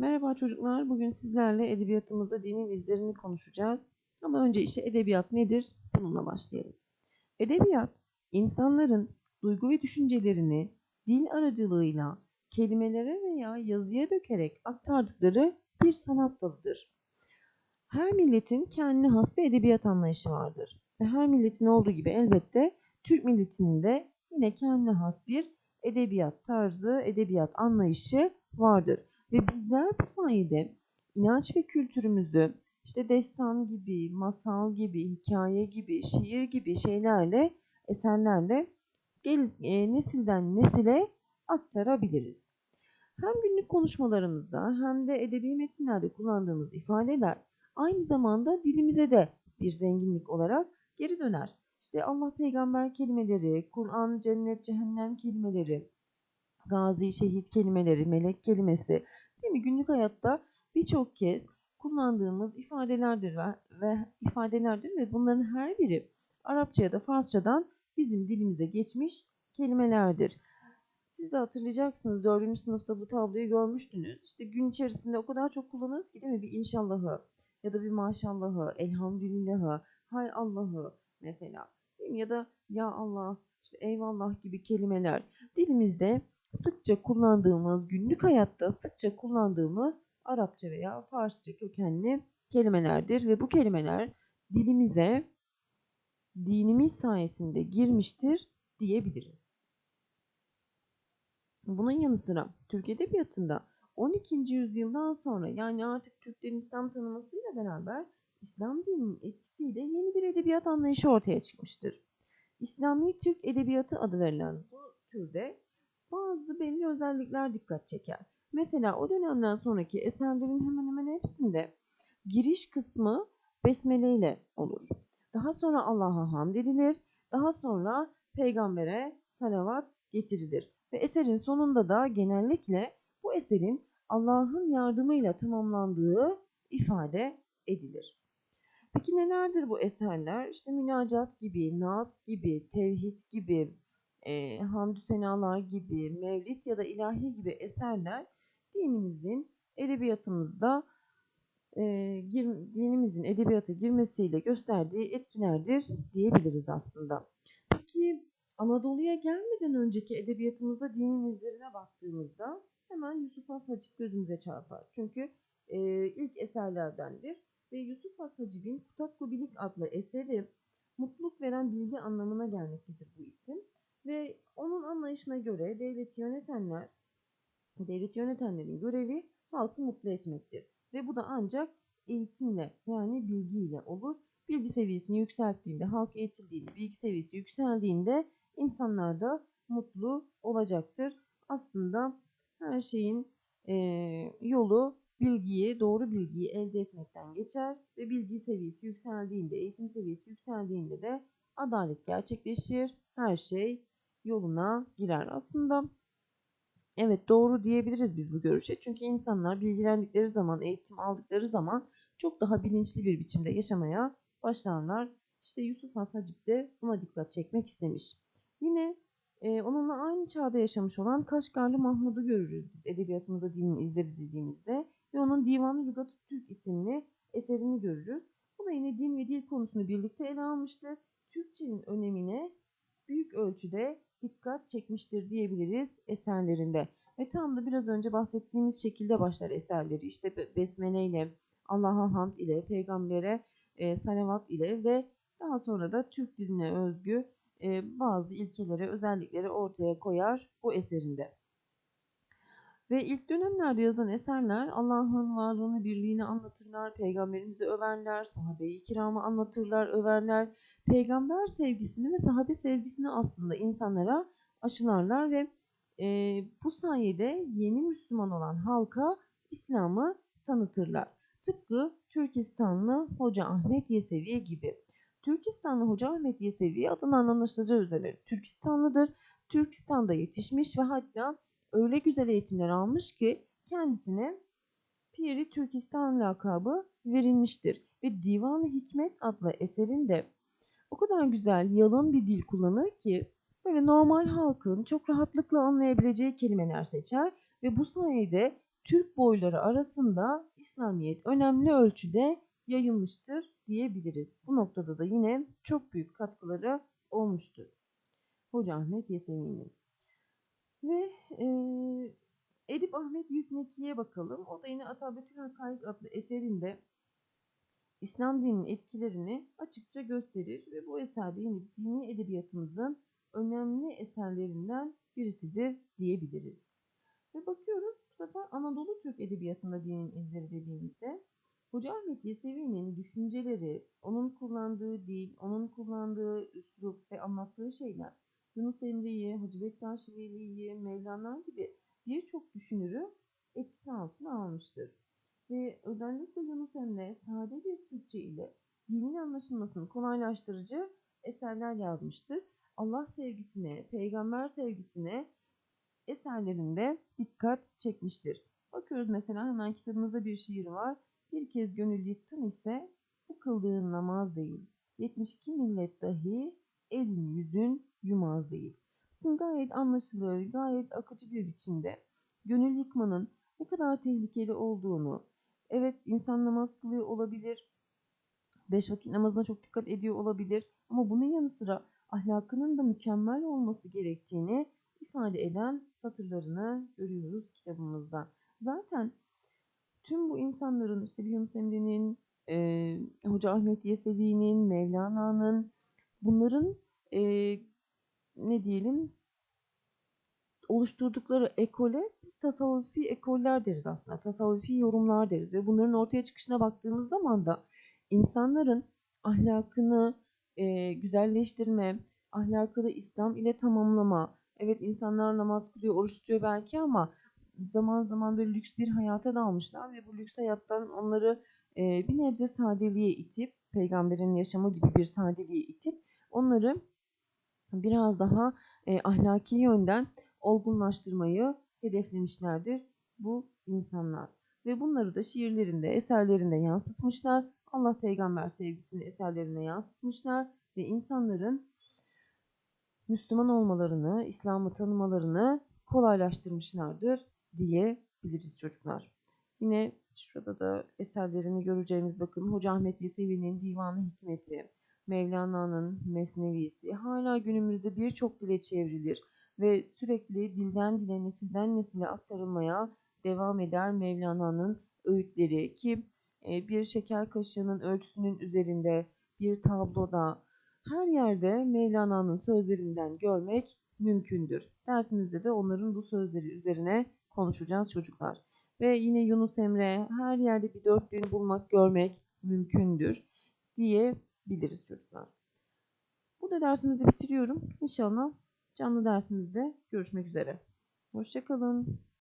Merhaba çocuklar. Bugün sizlerle edebiyatımızda dinin izlerini konuşacağız. Ama önce işte edebiyat nedir? Bununla başlayalım. Edebiyat, insanların duygu ve düşüncelerini dil aracılığıyla kelimelere veya yazıya dökerek aktardıkları bir sanat dalıdır. Her milletin kendine has bir edebiyat anlayışı vardır. Ve her milletin olduğu gibi elbette Türk milletinin de yine kendine has bir edebiyat tarzı, edebiyat anlayışı vardır. Ve bizler bu sayede inanç ve kültürümüzü işte destan gibi, masal gibi, hikaye gibi, şiir gibi şeylerle, eserlerle gel, e, nesilden nesile aktarabiliriz. Hem günlük konuşmalarımızda hem de edebi metinlerde kullandığımız ifadeler aynı zamanda dilimize de bir zenginlik olarak geri döner. İşte Allah peygamber kelimeleri, Kur'an, cennet, cehennem kelimeleri, gazi, şehit kelimeleri, melek kelimesi değil mi? Günlük hayatta birçok kez kullandığımız ifadelerdir ve, ifadelerdir ve bunların her biri Arapça ya da Farsçadan bizim dilimize geçmiş kelimelerdir. Siz de hatırlayacaksınız 4. sınıfta bu tabloyu görmüştünüz. İşte gün içerisinde o kadar çok kullanırız ki değil mi? Bir inşallahı ya da bir maşallahı, elhamdülillahı, hay Allah'ı mesela. Değil mi? Ya da ya Allah, işte eyvallah gibi kelimeler dilimizde sıkça kullandığımız, günlük hayatta sıkça kullandığımız Arapça veya Farsça kökenli kelimelerdir ve bu kelimeler dilimize dinimiz sayesinde girmiştir diyebiliriz. Bunun yanı sıra Türk Edebiyatı'nda 12. yüzyıldan sonra yani artık Türklerin İslam tanımasıyla beraber İslam dininin etkisiyle yeni bir edebiyat anlayışı ortaya çıkmıştır. İslami Türk Edebiyatı adı verilen bu türde bazı belli özellikler dikkat çeker. Mesela o dönemden sonraki eserlerin hemen hemen hepsinde giriş kısmı besmele ile olur. Daha sonra Allah'a hamd edilir. Daha sonra peygambere salavat getirilir. Ve eserin sonunda da genellikle bu eserin Allah'ın yardımıyla tamamlandığı ifade edilir. Peki nelerdir bu eserler? İşte münacat gibi, naat gibi, tevhid gibi, e, hamdü senalar gibi, mevlid ya da ilahi gibi eserler dinimizin edebiyatımızda e, gir, dinimizin edebiyata girmesiyle gösterdiği etkilerdir diyebiliriz aslında. Peki Anadolu'ya gelmeden önceki edebiyatımıza dinin izlerine baktığımızda hemen Yusuf Has Hacip gözümüze çarpar. Çünkü e, ilk eserlerdendir ve Yusuf Has Hacip'in Kutatku Bilik adlı eseri mutluluk veren bilgi anlamına gelmektedir bu isim. Ve onun anlayışına göre devleti yönetenler, devlet yönetenlerin görevi halkı mutlu etmektir. Ve bu da ancak eğitimle yani bilgiyle olur. Bilgi seviyesini yükselttiğinde, halk eğitildiğinde, bilgi seviyesi yükseldiğinde insanlar da mutlu olacaktır. Aslında her şeyin e, yolu bilgiyi, doğru bilgiyi elde etmekten geçer ve bilgi seviyesi yükseldiğinde, eğitim seviyesi yükseldiğinde de adalet gerçekleşir. Her şey yoluna girer. Aslında evet doğru diyebiliriz biz bu görüşe. Çünkü insanlar bilgilendikleri zaman, eğitim aldıkları zaman çok daha bilinçli bir biçimde yaşamaya başlarlar. İşte Yusuf Has Hacip de buna dikkat çekmek istemiş. Yine e, onunla aynı çağda yaşamış olan Kaşgarlı Mahmud'u görürüz biz edebiyatımızda dinin izleri dediğimizde. Ve onun Divanı Lügat Türk isimli eserini görürüz. Bu da yine din ve dil konusunu birlikte ele almıştır. Türkçenin önemine büyük ölçüde dikkat çekmiştir diyebiliriz eserlerinde. Ve tam da biraz önce bahsettiğimiz şekilde başlar eserleri. İşte besmele ile, Allah'a hamd ile, peygambere e, salavat ile ve daha sonra da Türk diline özgü e, bazı ilkeleri, özellikleri ortaya koyar bu eserinde. Ve ilk dönemlerde yazan eserler Allah'ın varlığını, birliğini anlatırlar, peygamberimizi överler, sahabe-i kiramı anlatırlar, överler. Peygamber sevgisini ve sahabe sevgisini aslında insanlara aşılarlar ve e, bu sayede yeni Müslüman olan halka İslam'ı tanıtırlar. Tıpkı Türkistanlı Hoca Ahmet Yesevi gibi. Türkistanlı Hoca Ahmet Yesevi adından anlaşılacağı üzere Türkistanlıdır. Türkistan'da yetişmiş ve hatta öyle güzel eğitimler almış ki kendisine Piri Türkistan lakabı verilmiştir. Ve Divan-ı Hikmet adlı eserinde o kadar güzel, yalın bir dil kullanır ki böyle normal halkın çok rahatlıkla anlayabileceği kelimeler seçer ve bu sayede Türk boyları arasında İslamiyet önemli ölçüde yayılmıştır diyebiliriz. Bu noktada da yine çok büyük katkıları olmuştur. Hoca Ahmet Yesevi'nin. Ve e, Edip Ahmet Yükneki'ye bakalım. O da yine Atabetül Hakaik adlı eserinde İslam dininin etkilerini açıkça gösterir ve bu eserde yine dini edebiyatımızın önemli eserlerinden birisidir diyebiliriz. Ve bakıyoruz bu sefer Anadolu Türk Edebiyatı'nda dinin izleri dediğimizde Hoca Ahmet Yesevi'nin düşünceleri, onun kullandığı dil, onun kullandığı üslup ve anlattığı şeyler Yunus Emre'yi, Hacı Bektaş Veli'yi, Mevlana gibi birçok düşünürü etkisi altına almıştır. Ve özellikle Yunus Emre sade bir Türkçe ile dinin anlaşılmasını kolaylaştırıcı eserler yazmıştır. Allah sevgisine, peygamber sevgisine eserlerinde dikkat çekmiştir. Bakıyoruz mesela hemen kitabımızda bir şiir var. Bir kez gönül yıktın ise bu kıldığın namaz değil. 72 millet dahi elin yüzün yumaz değil. Gayet anlaşılır, gayet akıcı bir biçimde gönül yıkmanın ne kadar tehlikeli olduğunu, evet insan namaz kılıyor olabilir, beş vakit namazına çok dikkat ediyor olabilir ama bunun yanı sıra ahlakının da mükemmel olması gerektiğini ifade eden satırlarını görüyoruz kitabımızda. Zaten tüm bu insanların işte Yunus Emre'nin, e, Hoca Ahmet Yesevi'nin, Mevlana'nın bunların e, ne diyelim oluşturdukları ekole biz tasavvufi ekoller deriz aslında. Tasavvufi yorumlar deriz ve bunların ortaya çıkışına baktığımız zaman da insanların ahlakını e, güzelleştirme, ahlakını İslam ile tamamlama. Evet insanlar namaz kılıyor, oruç tutuyor belki ama zaman zaman böyle lüks bir hayata dalmışlar ve bu lüks hayattan onları e, bir nebze sadeliğe itip, peygamberin yaşamı gibi bir sadeliğe itip onları biraz daha e, ahlaki yönden olgunlaştırmayı hedeflemişlerdir bu insanlar. Ve bunları da şiirlerinde, eserlerinde yansıtmışlar. Allah peygamber sevgisini eserlerine yansıtmışlar ve insanların Müslüman olmalarını, İslam'ı tanımalarını kolaylaştırmışlardır diyebiliriz çocuklar. Yine şurada da eserlerini göreceğimiz bakın Hoca Ahmet Yesevi'nin Divanı Hikmeti, Mevlana'nın Mesnevisi hala günümüzde birçok dile çevrilir ve sürekli dilden dile, nesilden nesile aktarılmaya devam eder Mevlana'nın öğütleri ki e, bir şeker kaşığının ölçüsünün üzerinde bir tabloda her yerde Mevlana'nın sözlerinden görmek mümkündür. Dersimizde de onların bu sözleri üzerine konuşacağız çocuklar. Ve yine Yunus Emre her yerde bir dörtlüğünü bulmak, görmek mümkündür diyebiliriz çocuklar. Burada dersimizi bitiriyorum. İnşallah canlı dersimizde görüşmek üzere. Hoşçakalın.